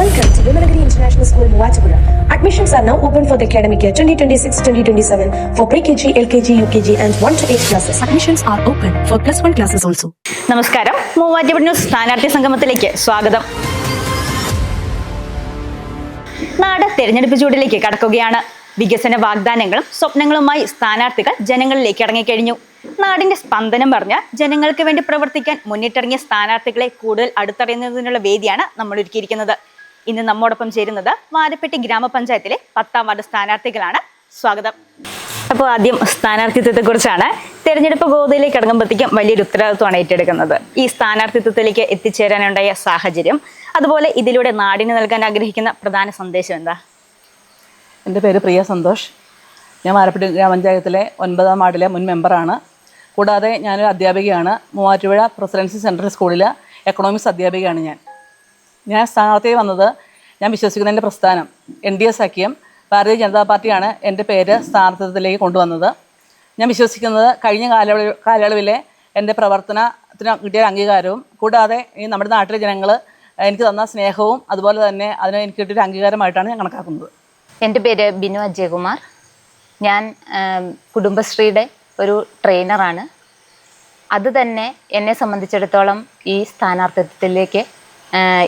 Welcome to Vimalagiri International School, Muachapura. Admissions are now open for the academic year 2026-2027 for pre-KG, LKG, UKG and 1 to 8 classes. Admissions are open for plus 1 classes also. നമസ്കാരം Muvattupuzha news സ്ഥാനാർത്ഥി സംഗമത്തിലേക്ക് സ്വാഗതം നാട് തെരഞ്ഞെടുപ്പ് ചൂടിലേക്ക് കടക്കുകയാണ് വികസന വാഗ്ദാനങ്ങളും സ്വപ്നങ്ങളുമായി സ്ഥാനാർത്ഥികൾ ജനങ്ങളിലേക്ക് ഇറങ്ങിക്കഴിഞ്ഞു നാടിന്റെ സ്പന്ദനം പറഞ്ഞ ജനങ്ങൾക്ക് വേണ്ടി പ്രവർത്തിക്കാൻ മുന്നിട്ടിറങ്ങിയ സ്ഥാനാർത്ഥികളെ കൂടുതൽ അടുത്തറിയുന്നതിനുള്ള വേദിയാണ് നമ്മൾ ഒരുക്കിയിരിക്കുന്നത് ഇന്ന് നമ്മോടൊപ്പം ചേരുന്നത് വാരപ്പെട്ടി ഗ്രാമപഞ്ചായത്തിലെ പത്താം വാർഡ് സ്ഥാനാർത്ഥികളാണ്. സ്വാഗതം. അപ്പോൾ ആദ്യം സ്ഥാനാർത്ഥിത്വത്തെ കുറിച്ചാണ് തെരഞ്ഞെടുപ്പ് ഗോതയിലേക്ക് ഇറങ്ങുമ്പോഴത്തേക്കും വലിയൊരു ഉത്തരവാദിത്വമാണ് ഏറ്റെടുക്കുന്നത്. ഈ സ്ഥാനാർത്ഥിത്വത്തിലേക്ക് എത്തിച്ചേരാനുണ്ടായ സാഹചര്യം അതുപോലെ ഇതിലൂടെ നാടിന് നൽകാൻ ആഗ്രഹിക്കുന്ന പ്രധാന സന്ദേശം എന്താ? എന്റെ പേര് പ്രിയ സന്തോഷ്. ഞാൻ മാരപ്പെട്ടി ഗ്രാമപഞ്ചായത്തിലെ ഒൻപതാം വാർഡിലെ മുൻ മെമ്പറാണ്. കൂടാതെ ഞാനൊരു അധ്യാപികയാണ്. മൂവാറ്റുപുഴ പ്രസിഡൻസി സെൻട്രൽ സ്കൂളിൽ എക്കണോമിക്സ് അധ്യാപികയാണ് ഞാൻ. ഞാൻ സ്ഥാനാർത്ഥി വന്നത് ഞാൻ വിശ്വസിക്കുന്ന എന്റെ പ്രസ്ഥാനം. എൻ ഡി എ സഖ്യം ഭാരതീയ ജനതാ പാർട്ടിയാണ് എന്റെ പേര് സ്ഥാനാർത്ഥിത്വത്തിലേക്ക് കൊണ്ടുവന്നത്. ഞാൻ വിശ്വസിക്കുന്നത് കഴിഞ്ഞ കാലയളവിൽ കാലയളവിലെ എന്റെ പ്രവർത്തനത്തിന് കിട്ടിയ അംഗീകാരവും കൂടാതെ ഈ നമ്മുടെ നാട്ടിലെ ജനങ്ങൾ എനിക്ക് തന്ന സ്നേഹവും അതുപോലെ തന്നെ അതിന് എനിക്ക് കിട്ടിയൊരു അംഗീകാരമായിട്ടാണ് ഞാൻ കണക്കാക്കുന്നത്. എന്റെ പേര് ബിനു അജയകുമാർ. ഞാൻ കുടുംബശ്രീയുടെ ഒരു ട്രെയിനറാണ് അത് തന്നെ എന്നെ സംബന്ധിച്ചിടത്തോളം ഈ സ്ഥാനാർത്ഥിത്വത്തിലേക്ക്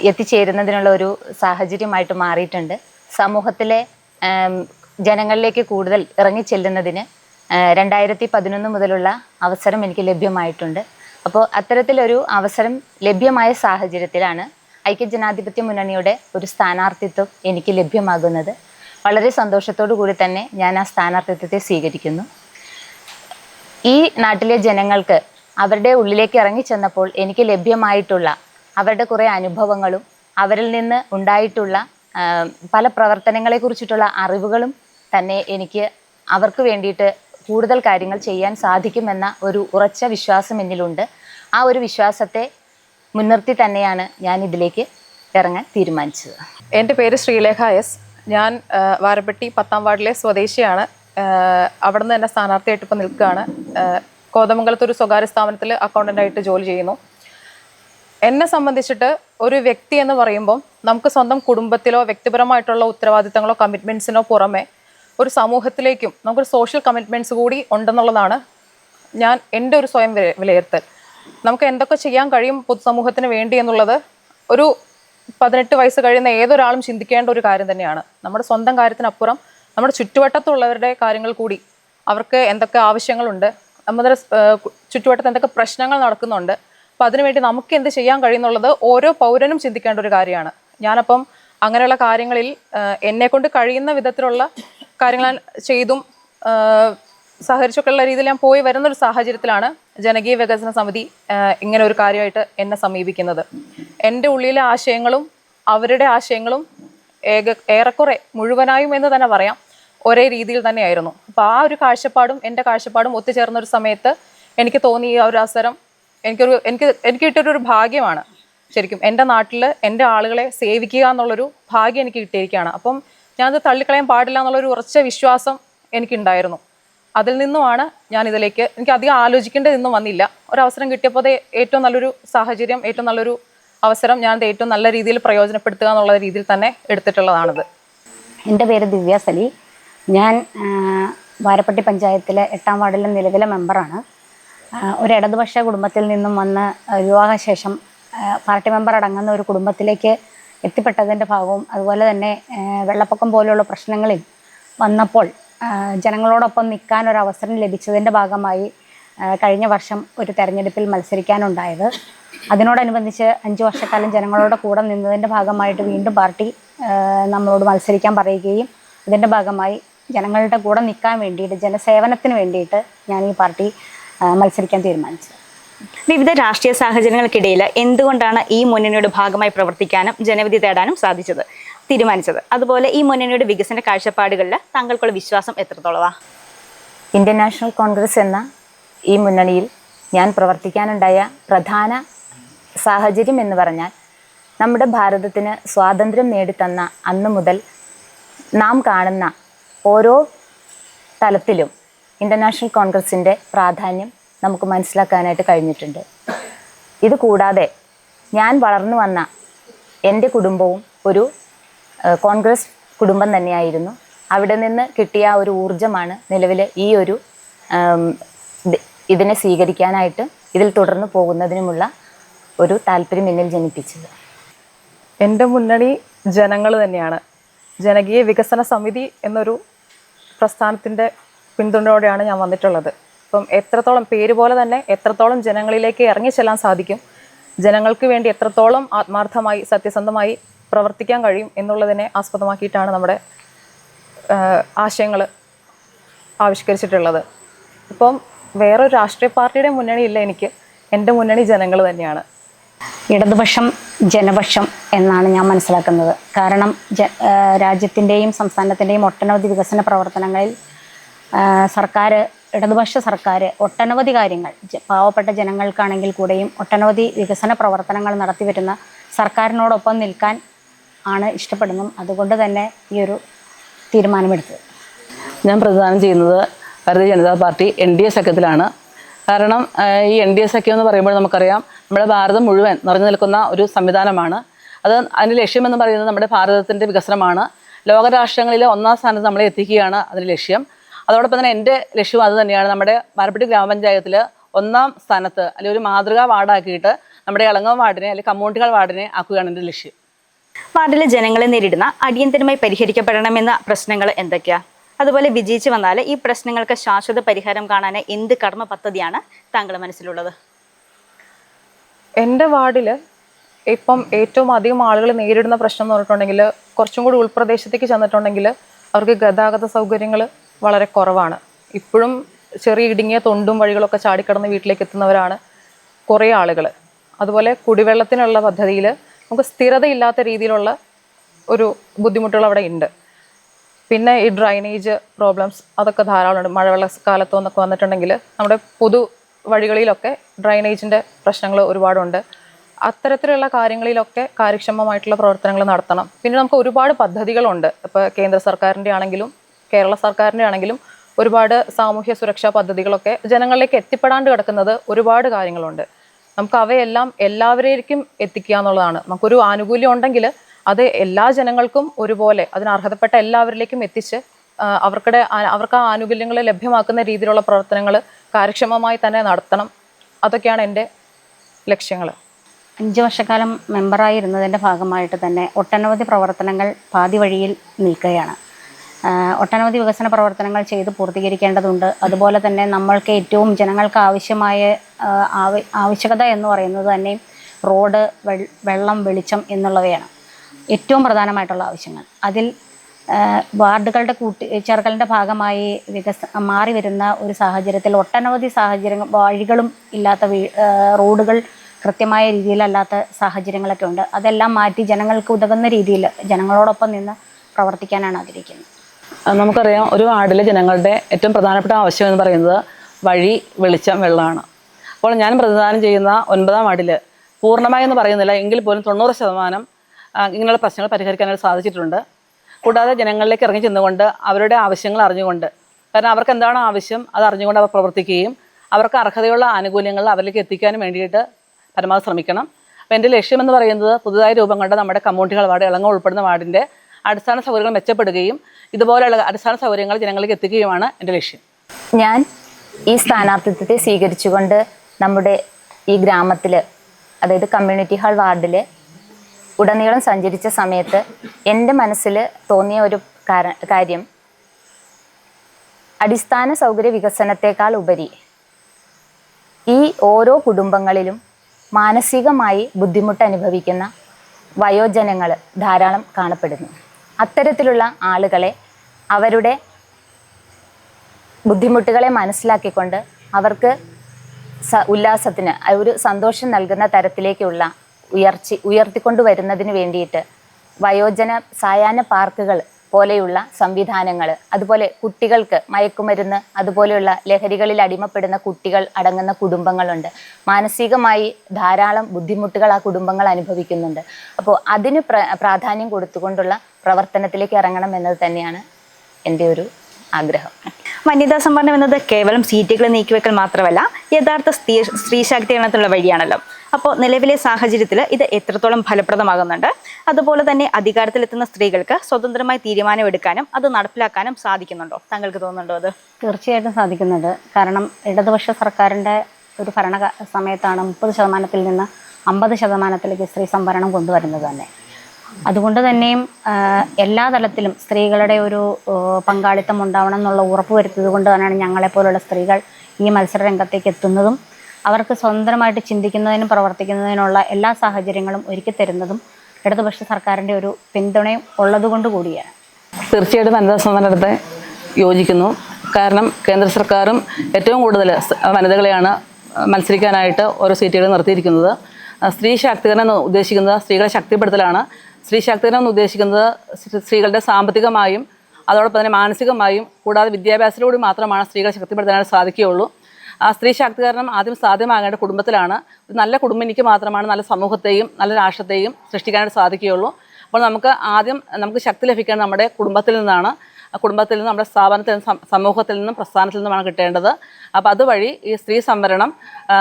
എത്തിച്ചേരുന്നതിനുള്ള ഒരു സാഹചര്യമായിട്ട് മാറിയിട്ടുണ്ട്. സമൂഹത്തിലെ ജനങ്ങളിലേക്ക് കൂടുതൽ ഇറങ്ങിച്ചെല്ലുന്നതിന് രണ്ടായിരത്തി പതിനൊന്ന് മുതലുള്ള അവസരം എനിക്ക് ലഭ്യമായിട്ടുണ്ട്. അപ്പോൾ അത്തരത്തിലൊരു അവസരം ലഭ്യമായ സാഹചര്യത്തിലാണ് ഐക്യജനാധിപത്യ മുന്നണിയുടെ ഒരു സ്ഥാനാർത്ഥിത്വം എനിക്ക് ലഭ്യമാകുന്നത്. വളരെ സന്തോഷത്തോടു കൂടി തന്നെ ഞാൻ ആ സ്ഥാനാർത്ഥിത്വത്തെ സ്വീകരിക്കുന്നു. ഈ നാട്ടിലെ ജനങ്ങൾക്ക് അവരുടെ ഉള്ളിലേക്ക് ഇറങ്ങിച്ചെന്നപ്പോൾ എനിക്ക് ലഭ്യമായിട്ടുള്ള അവരുടെ കുറേ അനുഭവങ്ങളും അവരിൽ നിന്ന് ഉണ്ടായിട്ടുള്ള പല പ്രവർത്തനങ്ങളെ കുറിച്ചിട്ടുള്ള അറിവുകളും തന്നെ എനിക്ക് അവർക്ക് വേണ്ടിയിട്ട് കൂടുതൽ കാര്യങ്ങൾ ചെയ്യാൻ സാധിക്കുമെന്ന ഒരു ഉറച്ച വിശ്വാസം എന്നിലുണ്ട്. ആ ഒരു വിശ്വാസത്തെ മുൻനിർത്തി തന്നെയാണ് ഞാൻ ഇതിലേക്ക് ഇറങ്ങാൻ തീരുമാനിച്ചത്. എന്റെ പേര് ശ്രീലേഖ എസ്. ഞാൻ വാരപ്പെട്ടി പത്താം വാർഡിലെ സ്വദേശിയാണ്. അവിടുന്ന് തന്നെ സ്ഥാനാർത്ഥിയായിട്ട് ഇപ്പോൾ നിൽക്കുകയാണ്. കോതമംഗലത്ത് ഒരു സ്വകാര്യ സ്ഥാപനത്തിൽ അക്കൗണ്ടന്റായിട്ട് ജോലി ചെയ്യുന്നു. എന്നെ സംബന്ധിച്ചിട്ട് ഒരു വ്യക്തി എന്ന് പറയുമ്പോൾ നമുക്ക് സ്വന്തം കുടുംബത്തിലോ വ്യക്തിപരമായിട്ടുള്ള ഉത്തരവാദിത്തങ്ങളോ കമ്മിറ്റ്മെന്റ്സിനോ പുറമെ ഒരു സമൂഹത്തിലേക്കും നമുക്കൊരു സോഷ്യൽ കമ്മിറ്റ്മെന്റ്സ് കൂടി ഉണ്ടെന്നുള്ളതാണ് ഞാൻ എന്റെ ഒരു സ്വയം വിലയിരുത്തൽ. നമുക്ക് എന്തൊക്കെ ചെയ്യാൻ കഴിയും പൊതുസമൂഹത്തിന് വേണ്ടി എന്നുള്ളത് ഒരു പതിനെട്ട് വയസ്സ് കഴിയുന്ന ഏതൊരാളും ചിന്തിക്കേണ്ട ഒരു കാര്യം തന്നെയാണ്. നമ്മുടെ സ്വന്തം കാര്യത്തിനപ്പുറം നമ്മുടെ ചുറ്റുവട്ടത്തുള്ളവരുടെ കാര്യങ്ങൾ കൂടി അവർക്ക് എന്തൊക്കെ ആവശ്യങ്ങളുണ്ട് നമ്മുടെ ചുറ്റുവട്ടത്ത് എന്തൊക്കെ പ്രശ്നങ്ങൾ നടക്കുന്നുണ്ട് അപ്പോൾ അതിനുവേണ്ടി നമുക്ക് എന്ത് ചെയ്യാൻ കഴിയുന്നുള്ളത് ഓരോ പൗരനും ചിന്തിക്കേണ്ട ഒരു കാര്യമാണ്. ഞാനപ്പം അങ്ങനെയുള്ള കാര്യങ്ങളിൽ എന്നെ കൊണ്ട് കഴിയുന്ന വിധത്തിലുള്ള കാര്യങ്ങൾ ചെയ്തും സഹകരിച്ചൊക്കെയുള്ള രീതിയിൽ ഞാൻ പോയി വരുന്ന ഒരു സാഹചര്യത്തിലാണ് ജനകീയ വികസന സമിതി ഇങ്ങനെ ഒരു കാര്യമായിട്ട് എന്നെ സമീപിക്കുന്നത്. എന്റെ ഉള്ളിലെ ആശയങ്ങളും അവരുടെ ആശയങ്ങളും ഏക ഏറെക്കുറെ മുഴുവനായും എന്ന് തന്നെ പറയാം ഒരേ രീതിയിൽ തന്നെയായിരുന്നു. അപ്പോൾ ആ ഒരു കാഴ്ചപ്പാടും എന്റെ കാഴ്ചപ്പാടും ഒത്തുചേർന്ന ഒരു സമയത്ത് എനിക്ക് തോന്നി ആ ഒരു അവസരം എനിക്കൊരു എനിക്ക് എനിക്ക് കിട്ടിയൊരു ഭാഗ്യമാണ്. ശരിക്കും എന്റെ നാട്ടിൽ എന്റെ ആളുകളെ സേവിക്കുക എന്നുള്ളൊരു ഭാഗ്യം എനിക്ക് കിട്ടിയിരിക്കുകയാണ്. അപ്പം ഞാനത് തള്ളിക്കളയാൻ പാടില്ല എന്നുള്ളൊരു ഉറച്ച വിശ്വാസം എനിക്കുണ്ടായിരുന്നു. അതിൽ നിന്നുമാണ് ഞാൻ ഇതിലേക്ക് എനിക്ക് അധികം ആലോചിക്കേണ്ടതൊന്നും വന്നില്ല. ഒരു അവസരം കിട്ടിയപ്പോൾ ഏറ്റവും നല്ലൊരു സാഹചര്യം ഏറ്റവും നല്ലൊരു അവസരം ഞാനത് ഏറ്റവും നല്ല രീതിയിൽ പ്രയോജനപ്പെടുത്തുക എന്നുള്ള രീതിയിൽ തന്നെ എടുത്തിട്ടുള്ളതാണിത്. എന്റെ പേര് ദിവ്യ സലി. ഞാൻ വാരപ്പട്ടി പഞ്ചായത്തിലെ എട്ടാം വാർഡിലെ നിലവിലെ മെമ്പറാണ്. ഒരു ഇടതുപക്ഷ കുടുംബത്തിൽ നിന്നും വന്ന് വിവാഹശേഷം പാർട്ടി മെമ്പർ അടങ്ങുന്ന ഒരു കുടുംബത്തിലേക്ക് എത്തിപ്പെട്ടതിന്റെ ഭാഗവും അതുപോലെ തന്നെ വെള്ളപ്പൊക്കം പോലെയുള്ള പ്രശ്നങ്ങളിൽ വന്നപ്പോൾ ജനങ്ങളോടൊപ്പം നിൽക്കാൻ ഒരു അവസരം ലഭിച്ചതിന്റെ ഭാഗമായി കഴിഞ്ഞ വർഷം ഒരു തെരഞ്ഞെടുപ്പിൽ മത്സരിക്കാനുണ്ടായത്. അതിനോടനുബന്ധിച്ച് അഞ്ച് വർഷക്കാലം ജനങ്ങളോട് കൂടെ നിന്നതിന്റെ ഭാഗമായിട്ട് വീണ്ടും പാർട്ടി നമ്മളോട് മത്സരിക്കാൻ പറയുകയും ഇതിന്റെ ഭാഗമായി ജനങ്ങളുടെ കൂടെ നിൽക്കാൻ വേണ്ടിയിട്ട് ജനസേവനത്തിന് വേണ്ടിയിട്ട് ഞാൻ ഈ പാർട്ടി മത്സരിക്കാൻ തീരുമാനിച്ചത്. വിവിധ രാഷ്ട്രീയ സാഹചര്യങ്ങൾക്കിടയിൽ എന്തുകൊണ്ടാണ് ഈ മുന്നണിയുടെ ഭാഗമായി പ്രവർത്തിക്കാനും ജനവിധി തേടാനും സാധിച്ചത് തീരുമാനിച്ചത്? അതുപോലെ ഈ മുന്നണിയുടെ വികസന കാഴ്ചപ്പാടുകളിൽ താങ്കൾക്കുള്ള വിശ്വാസം എത്രത്തോളമാണ് ഇന്ത്യൻ നാഷണൽ കോൺഗ്രസ് എന്ന ഈ മുന്നണിയിൽ ഞാൻ പ്രവർത്തിക്കാനുണ്ടായ പ്രധാന സാഹചര്യം എന്ന് പറഞ്ഞാൽ നമ്മുടെ ഭാരതത്തിന് സ്വാതന്ത്ര്യം നേടിത്തന്ന അന്ന് മുതൽ നാം കാണുന്ന ഓരോ തലത്തിലും ഇന്റർനാഷണൽ കോൺഗ്രസിന്റെ പ്രാധാന്യം നമുക്ക് മനസ്സിലാക്കാനായിട്ട് കഴിഞ്ഞിട്ടുണ്ട്. ഇത് കൂടാതെ ഞാൻ വളർന്നു വന്ന എന്റെ കുടുംബവും ഒരു കോൺഗ്രസ് കുടുംബം തന്നെയായിരുന്നു. അവിടെ നിന്ന് കിട്ടിയ ഒരു ഊർജമാണ് നിലവിൽ ഈ ഒരു ഇതിനെ സ്വീകരിക്കാനായിട്ട് ഇതിൽ തുടർന്ന് പോകുന്നതിനുമുള്ള ഒരു താല്പര്യം എന്നിൽ ജനിപ്പിച്ചത്. എന്റെ മുന്നണി ജനങ്ങൾ തന്നെയാണ്. ജനകീയ വികസന സമിതി എന്നൊരു പ്രസ്ഥാനത്തിന്റെ പിന്തുണയോടെയാണ് ഞാൻ വന്നിട്ടുള്ളത്. അപ്പം എത്രത്തോളം പേര് പോലെ തന്നെ എത്രത്തോളം ജനങ്ങളിലേക്ക് ഇറങ്ങി ചെല്ലാൻ സാധിക്കും ജനങ്ങൾക്ക് വേണ്ടി എത്രത്തോളം ആത്മാർത്ഥമായി സത്യസന്ധമായി പ്രവർത്തിക്കാൻ കഴിയും എന്നുള്ളതിനെ ആസ്പദമാക്കിയിട്ടാണ് നമ്മുടെ ആശയങ്ങൾ ആവിഷ്കരിച്ചിട്ടുള്ളത്. ഇപ്പം വേറൊരു രാഷ്ട്രീയ പാർട്ടിയുടെ മുന്നണി ഇല്ല എനിക്ക്. എന്റെ മുന്നണി ജനങ്ങൾ തന്നെയാണ്. ഇടതുപക്ഷം ജനപക്ഷം എന്നാണ് ഞാൻ മനസ്സിലാക്കുന്നത്. കാരണം രാജ്യത്തിന്റെയും സംസ്ഥാനത്തിന്റെയും ഒട്ടനവധി വികസന പ്രവർത്തനങ്ങളിൽ സർക്കാർ ഇടതുപക്ഷ സർക്കാർ ഒട്ടനവധി കാര്യങ്ങൾ പാവപ്പെട്ട ജനങ്ങൾക്കാണെങ്കിൽ കൂടെയും ഒട്ടനവധി വികസന പ്രവർത്തനങ്ങൾ നടത്തി വരുന്ന സർക്കാരിനോടൊപ്പം നിൽക്കാൻ ആണ് ഇഷ്ടപ്പെടുന്നതും അതുകൊണ്ട് തന്നെ ഈ ഒരു തീരുമാനമെടുത്തത്. ഞാൻ പ്രതിദാനം ചെയ്യുന്നത് Bharatiya Janata party N D A സഖ്യത്തിലാണ്. കാരണം ഈ എൻ ഡി എ സഖ്യം എന്ന് പറയുമ്പോൾ നമുക്കറിയാം നമ്മുടെ ഭാരതം മുഴുവൻ നിറഞ്ഞു നിൽക്കുന്ന ഒരു സംവിധാനമാണ്. അത് അതിന്റെ ലക്ഷ്യമെന്ന് പറയുന്നത് നമ്മുടെ ഭാരതത്തിന്റെ വികസനമാണ്. ലോകരാഷ്ട്രങ്ങളിലെ ഒന്നാം സ്ഥാനത്ത് നമ്മളെ എത്തിക്കുകയാണ് അതിന്റെ ലക്ഷ്യം. അതോടൊപ്പം തന്നെ എന്റെ ലക്ഷ്യവും അത് തന്നെയാണ്. നമ്മുടെ മരപ്പെട്ടി ഗ്രാമപഞ്ചായത്തിൽ ഒന്നാം സ്ഥാനത്ത് അല്ലെങ്കിൽ ഒരു മാതൃകാ വാർഡാക്കിയിട്ട് നമ്മുടെ ഇളങ്ങം വാർഡിനെ അല്ലെങ്കിൽ കമ്മ്യൂണിറ്റികൾ വാർഡിനെ ആക്കുകയാണ് എന്റെ ലക്ഷ്യം. വാർഡിലെ ജനങ്ങളെ നേരിടുന്ന അടിയന്തരമായി പരിഹരിക്കപ്പെടണമെന്ന പ്രശ്നങ്ങൾ എന്തൊക്കെയാണ് അതുപോലെ വിജയിച്ചു വന്നാൽ ഈ പ്രശ്നങ്ങൾക്ക് ശാശ്വത പരിഹാരം കാണാൻ എന്ത് കർമ്മ പദ്ധതിയാണ് താങ്കളുടെ മനസ്സിലുള്ളത്? എന്റെ വാർഡിൽ ഇപ്പം ഏറ്റവും അധികം ആളുകൾ നേരിടുന്ന പ്രശ്നം എന്ന് പറഞ്ഞിട്ടുണ്ടെങ്കിൽ കുറച്ചും കൂടി ഉൾപ്രദേശത്തേക്ക് ചെന്നിട്ടുണ്ടെങ്കിൽ അവർക്ക് ഗതാഗത സൗകര്യങ്ങൾ വളരെ കുറവാണ്. ഇപ്പോഴും ചെറിയ ഇടുങ്ങിയ തൊണ്ടും വഴികളൊക്കെ ചാടിക്കടന്ന് വീട്ടിലേക്ക് എത്തുന്നവരാണ് കുറേ ആളുകൾ അതുപോലെ കുടിവെള്ളത്തിനുള്ള പദ്ധതിയിൽ നമുക്ക് സ്ഥിരതയില്ലാത്ത രീതിയിലുള്ള ഒരു ബുദ്ധിമുട്ടുകൾ അവിടെ ഉണ്ട് പിന്നെ ഈ ഡ്രൈനേജ് പ്രോബ്ലംസ് അതൊക്കെ ധാരാളമുണ്ട്. മഴവെള്ള കാലത്തോ എന്നൊക്കെ വന്നിട്ടുണ്ടെങ്കിൽ നമ്മുടെ പൊതു വഴികളിലൊക്കെ ഡ്രൈനേജിന്റെ പ്രശ്നങ്ങൾ ഒരുപാടുണ്ട്. അത്തരത്തിലുള്ള കാര്യങ്ങളിലൊക്കെ കാര്യക്ഷമമായിട്ടുള്ള പ്രവർത്തനങ്ങൾ നടത്തണം. പിന്നെ നമുക്ക് ഒരുപാട് പദ്ധതികളുണ്ട്. ഇപ്പോൾ കേന്ദ്ര സർക്കാരിന്റെ ആണെങ്കിലും കേരള സർക്കാരിന്റെ ആണെങ്കിലും ഒരുപാട് സാമൂഹ്യ സുരക്ഷാ പദ്ധതികളൊക്കെ ജനങ്ങളിലേക്ക് എത്തിപ്പെടാണ്ട് കിടക്കുന്നത് ഒരുപാട് കാര്യങ്ങളുണ്ട്. നമുക്ക് അവയെല്ലാം എല്ലാവരേക്കും എത്തിക്കുക എന്നുള്ളതാണ്. നമുക്കൊരു ആനുകൂല്യം ഉണ്ടെങ്കിൽ അത് എല്ലാ ജനങ്ങൾക്കും ഒരുപോലെ അതിന് അർഹതപ്പെട്ട എല്ലാവരിലേക്കും എത്തിച്ച് അവർക്കടെ അവർക്ക് ആ ആനുകൂല്യങ്ങൾ ലഭ്യമാക്കുന്ന രീതിയിലുള്ള പ്രവർത്തനങ്ങൾ കാര്യക്ഷമമായി തന്നെ നടത്തണം. അതൊക്കെയാണ് എന്റെ ലക്ഷ്യങ്ങൾ. അഞ്ച് വർഷക്കാലം മെമ്പറായിരുന്നതിന്റെ ഭാഗമായിട്ട് തന്നെ ഒട്ടനവധി പ്രവർത്തനങ്ങൾ പാതി വഴിയിൽ നിൽക്കുകയാണ്. ഒട്ടനവധി വികസന പ്രവർത്തനങ്ങൾ ചെയ്ത് പൂർത്തീകരിക്കേണ്ടതുണ്ട്. അതുപോലെ തന്നെ നമ്മൾക്ക് ഏറ്റവും ജനങ്ങൾക്ക് ആവശ്യമായ ആവശ്യകത എന്ന് പറയുന്നത് തന്നെ റോഡ് വെള്ളം വെളിച്ചം എന്നുള്ളവയാണ്. ഏറ്റവും പ്രധാനമായിട്ടുള്ള ആവശ്യങ്ങൾ. അതിൽ വാർഡുകളുടെ കൂട്ടി ചേർക്കലിന്റെ ഭാഗമായി വികസ മാറി വരുന്ന ഒരു സാഹചര്യത്തിൽ ഒട്ടനവധി സാഹചര്യങ്ങൾ വഴികളും ഇല്ലാത്ത റോഡുകൾ കൃത്യമായ രീതിയിലല്ലാത്ത സാഹചര്യങ്ങളൊക്കെ ഉണ്ട്. അതെല്ലാം മാറ്റി ജനങ്ങൾക്ക് ഉതകുന്ന രീതിയിൽ ജനങ്ങളോടൊപ്പം നിന്ന് പ്രവർത്തിക്കാനാണ് ആഗ്രഹിക്കുന്നത്. നമുക്കറിയാം ഒരു വാർഡിലെ ജനങ്ങളുടെ ഏറ്റവും പ്രധാനപ്പെട്ട ആവശ്യം എന്ന് പറയുന്നത് വഴി വെളിച്ചം വെള്ളമാണ്. അപ്പോൾ ഞാൻ പ്രതിദാനം ചെയ്യുന്ന ഒൻപതാം വാർഡിൽ പൂർണമായി എന്ന് പറയുന്നില്ല എങ്കിൽ പോലും തൊണ്ണൂറ് ശതമാനം ഇങ്ങനെയുള്ള പ്രശ്നങ്ങൾ പരിഹരിക്കാനായിട്ട് സാധിച്ചിട്ടുണ്ട്. കൂടാതെ ജനങ്ങളിലേക്ക് ഇറങ്ങി ചെന്നുകൊണ്ട് അവരുടെ ആവശ്യങ്ങൾ അറിഞ്ഞുകൊണ്ട് കാരണം അവർക്ക് എന്താണ് ആവശ്യം അത് അറിഞ്ഞുകൊണ്ട് അവർ പ്രവർത്തിക്കുകയും അവർക്ക് അർഹതയുള്ള ആനുകൂല്യങ്ങൾ അവരിലേക്ക് എത്തിക്കാനും വേണ്ടിയിട്ട് പരമാവധി ശ്രമിക്കണം. അപ്പോൾ എന്റെ ലക്ഷ്യം എന്ന് പറയുന്നത് പുതുതായി രൂപം കൊണ്ട നമ്മുടെ കമ്മ്യൂണിറ്റികൾ വാർഡ് ഇളങ്ങ ഉൾപ്പെടുന്ന വാർഡിന്റെ അടിസ്ഥാന സൗകര്യങ്ങൾ മെച്ചപ്പെടുകയും ഇതുപോലെയുള്ള അടിസ്ഥാന സൗകര്യങ്ങൾ ജനങ്ങളിലേക്ക് എത്തിക്കുകയുമാണ് എന്റെ ലക്ഷ്യം. ഞാൻ ഈ സ്ഥാനാർത്ഥിത്വത്തെ സ്വീകരിച്ചുകൊണ്ട് നമ്മുടെ ഈ ഗ്രാമത്തിൽ അതായത് കമ്മ്യൂണിറ്റി ഹാൾ വാർഡിൽ ഉടനീളം സഞ്ചരിച്ച സമയത്ത് എന്റെ മനസ്സിൽ തോന്നിയ ഒരു കാര്യം അടിസ്ഥാന സൗകര്യ വികസനത്തെക്കാൾ ഉപരി ഈ ഓരോ കുടുംബങ്ങളിലും മാനസികമായി ബുദ്ധിമുട്ട് അനുഭവിക്കുന്ന വയോജനങ്ങൾ ധാരാളം കാണപ്പെടുന്നു. അത്തരത്തിലുള്ള ആളുകളെ അവരുടെ ബുദ്ധിമുട്ടുകളെ മനസ്സിലാക്കിക്കൊണ്ട് അവർക്ക് സ ഉല്ലാസത്തിന് ഒരു സന്തോഷം നൽകുന്ന തരത്തിലേക്കുള്ള ഉയർച്ച ഉയർത്തിക്കൊണ്ടുവരുന്നതിന് വേണ്ടിയിട്ട് വയോജന സായാഹ്ന പാർക്കുകൾ പോലെയുള്ള സംവിധാനങ്ങൾ അതുപോലെ കുട്ടികൾക്ക് മയക്കുമരുന്ന് അതുപോലെയുള്ള ലഹരികളിൽ അടിമപ്പെടുന്ന കുട്ടികൾ അടങ്ങുന്ന കുടുംബങ്ങളുണ്ട്. മാനസികമായി ധാരാളം ബുദ്ധിമുട്ടുകൾ ആ കുടുംബങ്ങൾ അനുഭവിക്കുന്നുണ്ട്. അപ്പോൾ അതിന് പ്രാധാന്യം കൊടുത്തുകൊണ്ടുള്ള പ്രവർത്തനത്തിലേക്ക് ഇറങ്ങണം എന്നത് തന്നെയാണ് എന്റെ ഒരു ആഗ്രഹം. വനിതാ സംവരണം എന്നത് കേവലം സീറ്റുകൾ നീക്കിവെക്കൽ മാത്രമല്ല യഥാർത്ഥ സ്ത്രീ സ്ത്രീ ശാക്തീകരണത്തിനുള്ള വഴിയാണല്ലോ. അപ്പോൾ നിലവിലെ സാഹചര്യത്തിൽ ഇത് എത്രത്തോളം ഫലപ്രദമാകുന്നുണ്ട്? അതുപോലെ തന്നെ അധികാരത്തിലെത്തുന്ന സ്ത്രീകൾക്ക് സ്വതന്ത്രമായി തീരുമാനമെടുക്കാനും അത് നടപ്പിലാക്കാനും സാധിക്കുന്നുണ്ടോ? താങ്കൾക്ക് തോന്നുന്നുണ്ടോ അത്? തീർച്ചയായിട്ടും സാധിക്കുന്നുണ്ട്. കാരണം ഇടതുപക്ഷ സർക്കാരിന്റെ ഒരു ഭരണ സമയത്താണ് മുപ്പത് ശതമാനത്തിൽ നിന്ന് അമ്പത് ശതമാനത്തിലേക്ക് സ്ത്രീ സംവരണം കൊണ്ടുവരുന്നത് തന്നെ. അതുകൊണ്ട് തന്നെയും എല്ലാ തലത്തിലും സ്ത്രീകളുടെ ഒരു പങ്കാളിത്തം ഉണ്ടാവണം എന്നുള്ള ഉറപ്പ് വരുത്തിയത് കൊണ്ട് തന്നെയാണ് ഞങ്ങളെപ്പോലുള്ള സ്ത്രീകൾ ഈ മത്സര രംഗത്തേക്ക് എത്തുന്നതും അവർക്ക് സ്വതന്ത്രമായിട്ട് ചിന്തിക്കുന്നതിനും പ്രവർത്തിക്കുന്നതിനുള്ള എല്ലാ സാഹചര്യങ്ങളും ഒരുക്കി തരുന്നതും ഇടതുപക്ഷ സർക്കാരിന്റെ ഒരു പിന്തുണയും ഉള്ളതുകൊണ്ട് കൂടിയാണ്. തീർച്ചയായിട്ടും വനിതാ സമരത്തെ യോജിക്കുന്നു. കാരണം കേന്ദ്ര സർക്കാരും ഏറ്റവും കൂടുതൽ വനിതകളെയാണ് മത്സരിക്കാനായിട്ട് ഓരോ സീറ്റുകൾ നിർത്തിയിരിക്കുന്നത്. സ്ത്രീ ശാക്തീകരണം എന്ന് ഉദ്ദേശിക്കുന്നത് സ്ത്രീകളെ ശക്തിപ്പെടുത്തലാണ്. സ്ത്രീ ശാക്തീകരണം എന്ന് ഉദ്ദേശിക്കുന്നത് സ്ത്രീകളുടെ സാമ്പത്തികമായും അതോടൊപ്പം തന്നെ മാനസികമായും കൂടാതെ വിദ്യാഭ്യാസത്തിലൂടെ മാത്രമാണ് സ്ത്രീകളെ ശക്തിപ്പെടുത്താനായിട്ട് സാധിക്കുകയുള്ളൂ. ആ സ്ത്രീ ശാക്തീകരണം ആദ്യം സാധ്യമാകേണ്ട കുടുംബത്തിലാണ്. ഒരു നല്ല കുടുംബം എനിക്ക് മാത്രമാണ് നല്ല സമൂഹത്തെയും നല്ല രാഷ്ട്രത്തെയും സൃഷ്ടിക്കാനായിട്ട് സാധിക്കുകയുള്ളൂ. അപ്പോൾ നമുക്ക് ആദ്യം നമുക്ക് ശക്തി ലഭിക്കേണ്ടത് നമ്മുടെ കുടുംബത്തിൽ നിന്നാണ്. കുടുംബത്തിൽ നിന്നും നമ്മുടെ സ്ഥാപനത്തിൽ നിന്നും സമൂഹത്തിൽ നിന്നും പ്രസ്ഥാനത്തിൽ നിന്നുമാണ് കിട്ടേണ്ടത്. അപ്പോൾ അതുവഴി ഈ സ്ത്രീ സംവരണം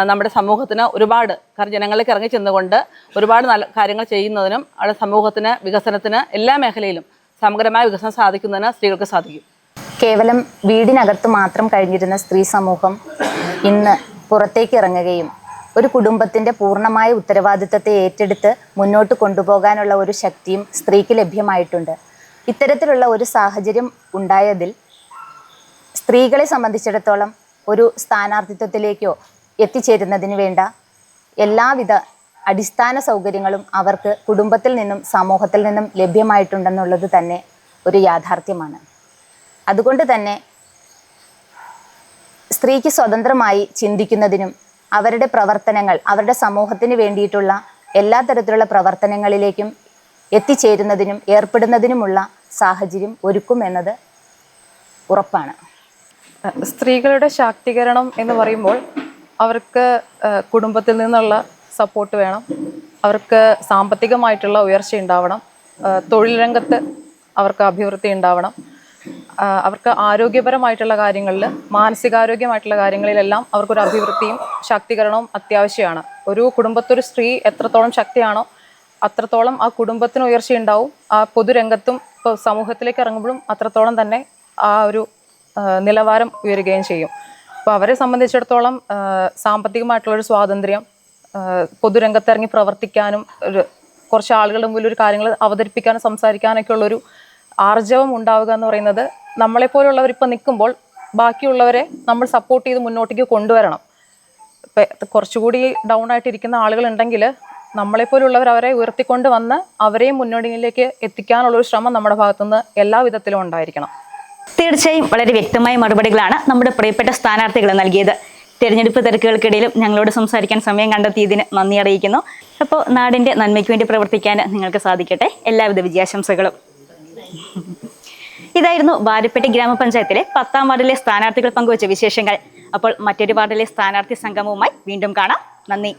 നമ്മുടെ സമൂഹത്തിന് ഒരുപാട് കാരണം ജനങ്ങളിലേക്ക് ഇറങ്ങി ചെന്നുകൊണ്ട് ഒരുപാട് നല്ല കാര്യങ്ങൾ ചെയ്യുന്നതിനും അവിടെ സമൂഹത്തിന് വികസനത്തിന് എല്ലാ മേഖലയിലും സമഗ്രമായ വികസനം സാധിക്കുന്നതിന് സ്ത്രീകൾക്ക് സാധിക്കും. കേവലം വീടിനകത്ത് മാത്രം കഴിഞ്ഞിരുന്ന സ്ത്രീ സമൂഹം ഇന്ന് പുറത്തേക്ക് ഇറങ്ങുകയും ഒരു കുടുംബത്തിന്റെ പൂർണമായ ഉത്തരവാദിത്തത്തെ ഏറ്റെടുത്ത് മുന്നോട്ട് കൊണ്ടുപോകാനുള്ള ഒരു ശക്തിയും സ്ത്രീക്ക് ലഭ്യമായിട്ടുണ്ട്. ഇത്തരത്തിലുള്ള ഒരു സാഹചര്യം ഉണ്ടായതിൽ സ്ത്രീകളെ സംബന്ധിച്ചിടത്തോളം ഒരു സ്ഥാനാർത്ഥിത്വത്തിലേക്കോ എത്തിച്ചേരുന്നതിന് വേണ്ട എല്ലാവിധ അടിസ്ഥാന സൗകര്യങ്ങളും അവർക്ക് കുടുംബത്തിൽ നിന്നും സമൂഹത്തിൽ നിന്നും ലഭ്യമായിട്ടുണ്ടെന്നുള്ളത് തന്നെ ഒരു യാഥാർത്ഥ്യമാണ്. അതുകൊണ്ട് തന്നെ സ്ത്രീക്ക് സ്വതന്ത്രമായി ചിന്തിക്കുന്നതിനും അവരുടെ പ്രവർത്തനങ്ങൾ അവരുടെ സമൂഹത്തിന് വേണ്ടിയിട്ടുള്ള എല്ലാ തരത്തിലുള്ള പ്രവർത്തനങ്ങളിലേക്കും എത്തിച്ചേരുന്നതിനും ഏർപ്പെടുന്നതിനുമുള്ള സാഹചര്യം ഒരുക്കും എന്നത് ഉറപ്പാണ്. സ്ത്രീകളുടെ ശാക്തീകരണം എന്ന് പറയുമ്പോൾ അവർക്ക് കുടുംബത്തിൽ നിന്നുള്ള സപ്പോർട്ട് വേണം. അവർക്ക് സാമ്പത്തികമായിട്ടുള്ള ഉയർച്ച ഉണ്ടാവണം. തൊഴിൽ രംഗത്ത് അവർക്ക് അഭിവൃദ്ധി ഉണ്ടാവണം. അവർക്ക് ആരോഗ്യപരമായിട്ടുള്ള കാര്യങ്ങളിൽ മാനസികാരോഗ്യമായിട്ടുള്ള കാര്യങ്ങളിലെല്ലാം അവർക്കൊരു അഭിവൃദ്ധിയും ശാക്തീകരണവും അത്യാവശ്യമാണ്. ഒരു കുടുംബത്തൊരു സ്ത്രീ എത്രത്തോളം ശക്തിയാണോ അത്രത്തോളം ആ കുടുംബത്തിന് ഉയർച്ചയുണ്ടാവും ആ പൊതുരംഗത്തും ഇപ്പോൾ സമൂഹത്തിലേക്ക് ഇറങ്ങുമ്പോഴും അത്രത്തോളം തന്നെ ആ ഒരു നിലവാരം ഉയരുകയും ചെയ്യും. അപ്പോൾ അവരെ സംബന്ധിച്ചിടത്തോളം സാമ്പത്തികമായിട്ടുള്ളൊരു സ്വാതന്ത്ര്യം പൊതുരംഗത്തിറങ്ങി പ്രവർത്തിക്കാനും ഒരു കുറച്ച് ആളുകളുടെ മുമ്പിൽ ഒരു കാര്യങ്ങൾ അവതരിപ്പിക്കാനും സംസാരിക്കാനൊക്കെ ഉള്ളൊരു ആർജവം ഉണ്ടാവുക എന്ന് പറയുന്നത് നമ്മളെപ്പോലുള്ളവർ ഇപ്പം നിൽക്കുമ്പോൾ ബാക്കിയുള്ളവരെ നമ്മൾ സപ്പോർട്ട് ചെയ്ത് മുന്നോട്ടേക്ക് കൊണ്ടുവരണം. കുറച്ചുകൂടി ഡൗൺ ആയിട്ടിരിക്കുന്ന ആളുകളുണ്ടെങ്കിൽ നമ്മളെപ്പോലുള്ളവർ അവരെ ഉയർത്തിക്കൊണ്ട് വന്ന് അവരെയും മുന്നോടിയിലേക്ക് എത്തിക്കാനുള്ളൊരു ശ്രമം നമ്മുടെ ഭാഗത്തുനിന്ന് എല്ലാ വിധത്തിലും ഉണ്ടായിരിക്കണം. തീർച്ചയായും വളരെ വ്യക്തമായ മറുപടികളാണ് നമ്മുടെ പ്രിയപ്പെട്ട സ്ഥാനാർത്ഥികൾ നൽകിയത്. തിരഞ്ഞെടുപ്പ് തിരക്കുകൾക്കിടയിലും ഞങ്ങളോട് സംസാരിക്കാൻ സമയം കണ്ടെത്തിയതിന് നന്ദി അറിയിക്കുന്നു. അപ്പോൾ നാടിന്റെ നന്മയ്ക്ക് വേണ്ടി പ്രവർത്തിക്കാൻ നിങ്ങൾക്ക് സാധിക്കട്ടെ. എല്ലാവിധ വിജയാശംസകളും. ഇതായിരുന്നു വാരപ്പെട്ടി ഗ്രാമപഞ്ചായത്തിലെ പത്താം വാർഡിലെ സ്ഥാനാർത്ഥികൾ പങ്കുവച്ച വിശേഷങ്ങൾ. അപ്പോൾ മറ്റൊരു വാർഡിലെ സ്ഥാനാർത്ഥി സംഗമവുമായി വീണ്ടും കാണാം. നന്ദി.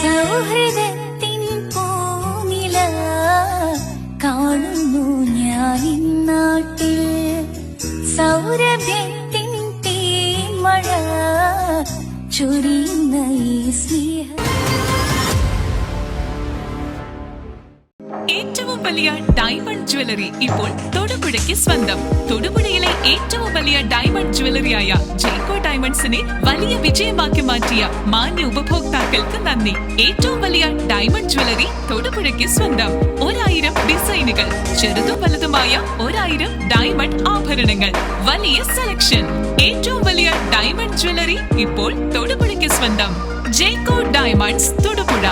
സൗഹൃദത്തിൻ പൂനില കാണുന്നു ഞാൻ നാട്ടിൽ സൗരഭ്യത്തിൻ തീമഴ ചൊരിയുന്ന ഈ സ്നേഹ. വലിയ ഡയമണ്ട് ജ്വല്ലറി ഇപ്പോൾ തൊടുപുഴയ്ക്ക് സ്വന്തം. തൊടുപുഴയിലെ ഏറ്റവും വലിയ ഡയമണ്ട് ജ്വല്ലറിയായ ജേക്കോ ഡയമണ്ട്സിനെ വലിയ വിജയമാക്കി മാറ്റിയ മാന്യ ഉപഭോക്താക്കൾക്ക് നന്ദി. ഏറ്റവും വലിയ ഡയമണ്ട് ജ്വല്ലറി തൊടുപുഴയ്ക്ക് സ്വന്തം. ഒരായിരം ഡിസൈനുകൾ ചെറുതും വലുതുമായ ഒരായിരം ഡയമണ്ട് ആഭരണങ്ങൾ വലിയ സെലക്ഷൻ ഏറ്റവും വലിയ ഡയമണ്ട് ജ്വല്ലറി ഇപ്പോൾ തൊടുപുഴയ്ക്ക് സ്വന്തം. ജേക്കോ ഡയമണ്ട്സ് തൊടുപുഴ.